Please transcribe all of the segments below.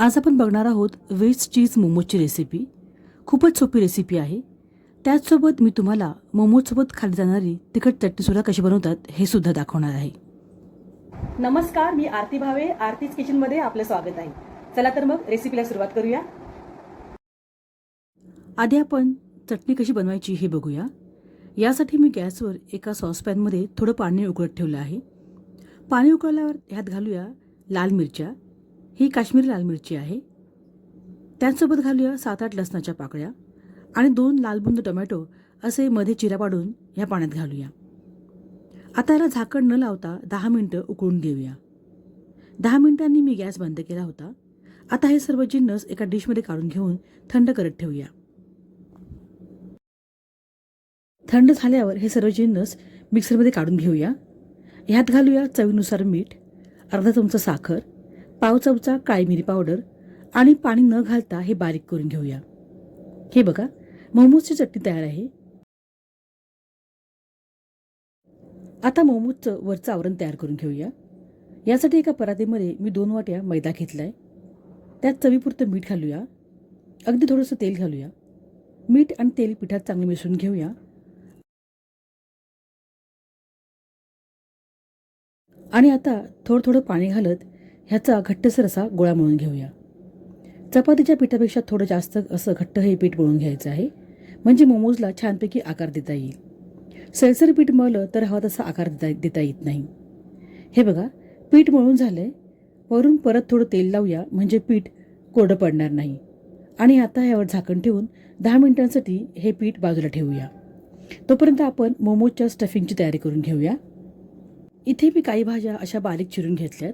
आज आपण बघणार आहोत व्हेज चीज मोमोजची रेसिपी खूपच सोपी रेसिपी आहे. त्याचसोबत मी तुम्हाला मोमोजसोबत खाली जाणारी तिखट चटणीसुद्धा कशी बनवतात हे सुद्धा दाखवणार आहे. नमस्कार मी आरती भावे आरतीज किचनमध्ये आपलं स्वागत आहे. चला तर मग रेसिपीला सुरुवात करूया. आधी आपण चटणी कशी बनवायची हे बघूया. यासाठी मी गॅसवर एका सॉसपॅनमध्ये थोडं पाणी उकळत ठेवलं आहे. पाणी उकळल्यावर ह्यात घालूया लाल मिरच्या. ही काश्मीरी लाल मिरची आहे. त्याचसोबत घालूया सात आठ लसणाच्या पाकळ्या आणि दोन लालबुंद टोमॅटो असे मध्ये चिरा पाडून ह्या पाण्यात घालूया. आता याला झाकण न लावता दहा मिनटं उकळून घेऊया. दहा मिनिटांनी मी गॅस बंद केला होता. आता हे सर्व जिन्नस एका डिशमध्ये काढून घेऊन थंड करत ठेवूया. थंड झाल्यावर हे सर्व जिन्नस मिक्सरमध्ये काढून घेऊया. ह्यात घालूया चवीनुसार मीठ अर्धा चमचा साखर पाव चमचा काळी मिरी पावडर आणि पाणी न घालता हे बारीक करून घेऊया. हे बघा मोमोजची चटणी तयार आहे. आता मोमोजचं वरचं आवरण तयार करून घेऊया. यासाठी एका परातीमध्ये मी दोन वाट्या मैदा घेतला आहे त्यात चवीपुरतं मीठ घालूया. अगदी थोडंसं तेल घालूया. मीठ आणि तेल पिठात चांगले मिसळून घेऊया. आणि आता थोडं थोडं पाणी घालत ह्याचा घट्टसर असा गोळा मळून घेऊया. चपातीच्या पिठापेक्षा थोडं जास्त असं घट्ट हे पीठ मळून घ्यायचं आहे. म्हणजे मोमोजला छानपैकी आकार देता येईल. सैलसर पीठ मळलं तर हवा तसा आकार देता देता येत नाही. हे बघा पीठ मळून झालं आहे वरून परत थोडं तेल लावूया म्हणजे पीठ कोरडं पडणार नाही. आणि आता यावर झाकण ठेवून दहा मिनिटांसाठी हे पीठ बाजूला ठेवूया. तोपर्यंत आपण मोमोजच्या स्टफिंगची तयारी करून घेऊया. इथे मी काही भाज्या अशा बारीक चिरून घेतल्यात.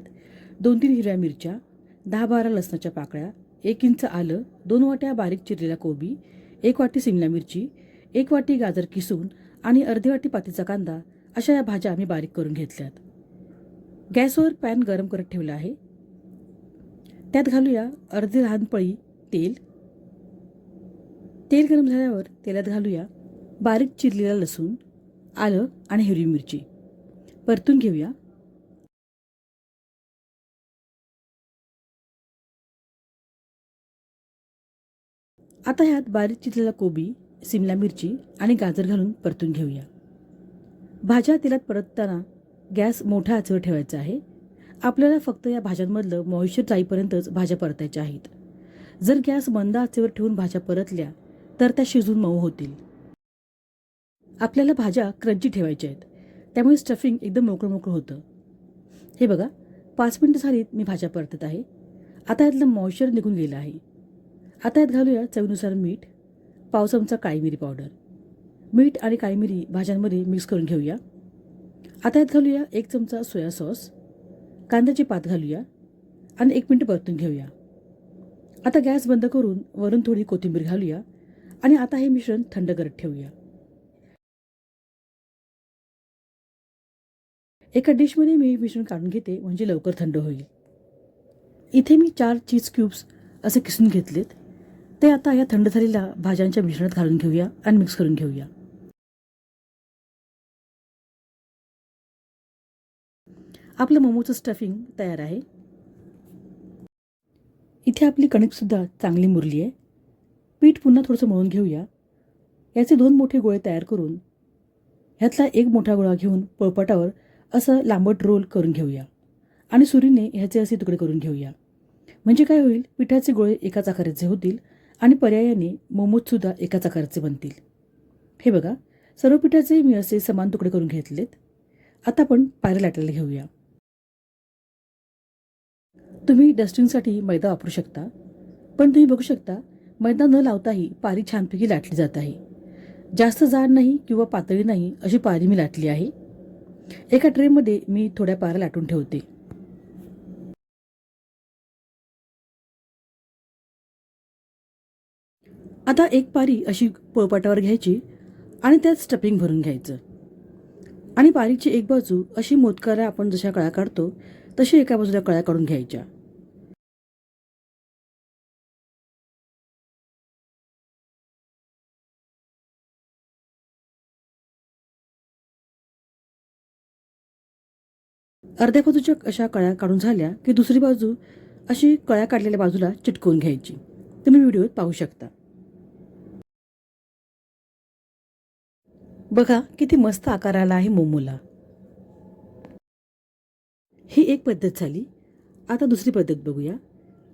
दोन तीन हिरव्या मिरच्या दहा बारा लसणाच्या पाकळ्या एक इंच आलं दोन वाट्या बारीक चिरलेल्या कोबी एक वाटी सिमला मिरची एक वाटी गाजर किसून आणि अर्धी वाटी पातीचा कांदा अशा या भाज्या आम्ही बारीक करून घेतल्यात. गॅसवर पॅन गरम करत ठेवला आहे. त्यात घालूया अर्धी लहान पळी तेल. तेल गरम झाल्यावर तेलात घालूया बारीक चिरलेला लसूण आलं आणि हिरवी मिरची. परतून घेऊया. आता ह्यात बारीक चिरलेला कोबी सिमला मिरची आणि गाजर घालून परतून घेऊया. भाज्या तेलात परतताना गॅस मोठ्या आचेवर ठेवायचा आहे. आपल्याला फक्त या भाज्यांमधलं मॉइश्चर जाईपर्यंतच भाज्या परतायच्या आहेत. जर गॅस मंद आचेवर ठेवून भाज्या परतल्या तर त्या शिजून मऊ होतील. आपल्याला भाज्या क्रंची ठेवायच्या आहेत. त्यामुळे स्टफिंग एकदम मोकळं मोकळं होतं. हे बघा पाच मिनटं झालीत मी भाज्या परतत आहे. आता यातलं मॉइश्चर निघून गेलं आहे. आता यात घालूया चवीनुसार मीठ पाव चमचा काळी मिरी पावडर मीठ आणि काळी मिरी भाज्यांमध्ये मिक्स करून घेऊया. आता यात घालूया एक चमचा सोया सॉस कांद्याची पात घालूया आणि एक मिनटं परतून घेऊया. आता गॅस बंद करून वरून थोडी कोथिंबीर घालूया आणि आता हे मिश्रण थंड करत ठेवूया. एका डिशमध्ये मी मिश्रण काढून घेते म्हणजे लवकर थंड होईल. इथे मी चार चीज क्यूब्स असे किसून घेतलेत. ते आता या थंड झालेल्या भाज्यांच्या मिश्रणात घालून घेऊया आणि मिक्स करून घेऊया. आपलं मोमोचं स्टफिंग तयार आहे. इथे आपली कणिकसुद्धा चांगली मुरली आहे. पीठ पुन्हा थोडंसं मळून घेऊया. याचे दोन मोठे गोळे तयार करून ह्यातला एक मोठा गोळा घेऊन पोळपाटावर असं लांबट रोल करून घेऊया. आणि सुरीने ह्याचे असे तुकडे करून घेऊया. म्हणजे काय होईल? पिठाचे गोळे एकाच आकाराचे होतील आणि पर्यायाने मोमोजसुद्धा एकाच आकाराचे बनतील. हे बघा सर्व पिठाचे मी असे समान तुकडे करून घेतलेत. आता आपण पायऱ्या लाटायला घेऊया. तुम्ही डस्टिंगसाठी मैदा वापरू शकता पण तुम्ही बघू शकता मैदा न लावताही पारी छानपैकी लाटली जात आहे. जास्त जाड नाही किंवा पातळी नाही अशी पारी मी लाटली आहे. एका ट्रेमध्ये मी थोड्या पाऱ्या लाटून ठेवते. आता एक पारी अशी पोळपाटावर घ्यायची आणि त्यात स्टफिंग भरून घ्यायचं. आणि पारीची एक बाजू अशी मोदकाला आपण जशा कळ्या काढतो तशी एका बाजूला कळ्या काढून घ्यायच्या. अर्ध्या बाजूच्या अशा कळ्या काढून झाल्या की दुसरी बाजू अशी कळ्या काढलेल्या बाजूला चिटकवून घ्यायची. तुम्ही व्हिडिओत पाहू शकता. बघा किती मस्त आकार आला आहे मोमोला. ही एक पद्धत झाली. आता दुसरी पद्धत बघूया.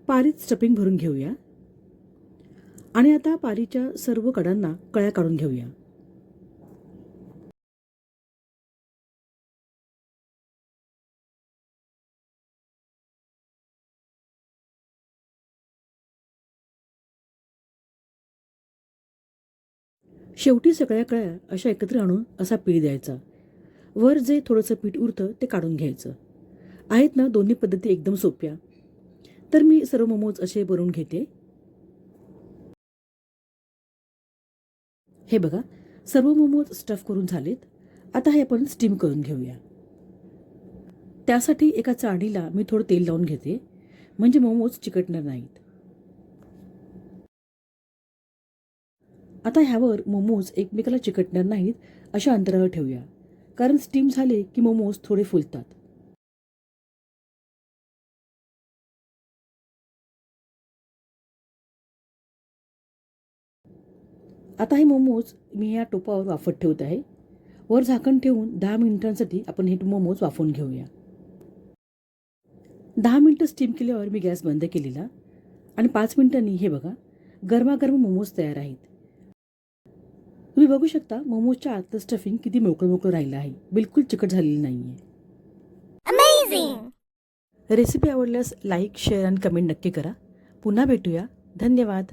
पारीत स्टपिंग भरून घेऊया. आणि आता पारीच्या सर्व कडांना कळ्या काढून घेऊया. शेवटी सगळ्या कळ्या अशा एकत्र आणून असा पीठ द्यायचा. वर जे थोडंसं पीठ उरतं ते काढून घ्यायचं. आहेत ना दोन्ही पद्धती एकदम सोप्या. तर मी सर्व मोमोज असे बनवून घेते. हे बघा सर्व मोमोज स्टफ करून झालेत. आता हे आपण स्टीम करून घेऊया. त्यासाठी एका चाळणीला मी थोडं तेल लावून घेते. म्हणजे मोमोज चिकटणार नाहीत. आता ह्यावर मोमोज एकमेकाला चिकटणार नाहीत अशा अंतरावर ठेवूया. कारण स्टीम झाले की मोमोज थोडे फुलतात. आता हे मोमोज मी या टोपावर वाफत ठेवत आहे. वर झाकण ठेवून दहा मिनिटांसाठी आपण हे मोमोज वाफवून घेऊया. दहा मिनटं स्टीम केल्यावर मी गॅस बंद केलेला. आणि पाच मिनिटांनी हे बघा गरमागरम मोमोज तयार आहेत. तुम्ही बघू शकता मोमोजच्या आतलं स्टफिंग किती मोकळं मोकळं राहिलं आहे. बिलकुल चिकट झालेली नाही आहे! रेसिपी आवडल्यास लाईक शेअर आणि कमेंट नक्की करा. पुन्हा भेटूया. धन्यवाद.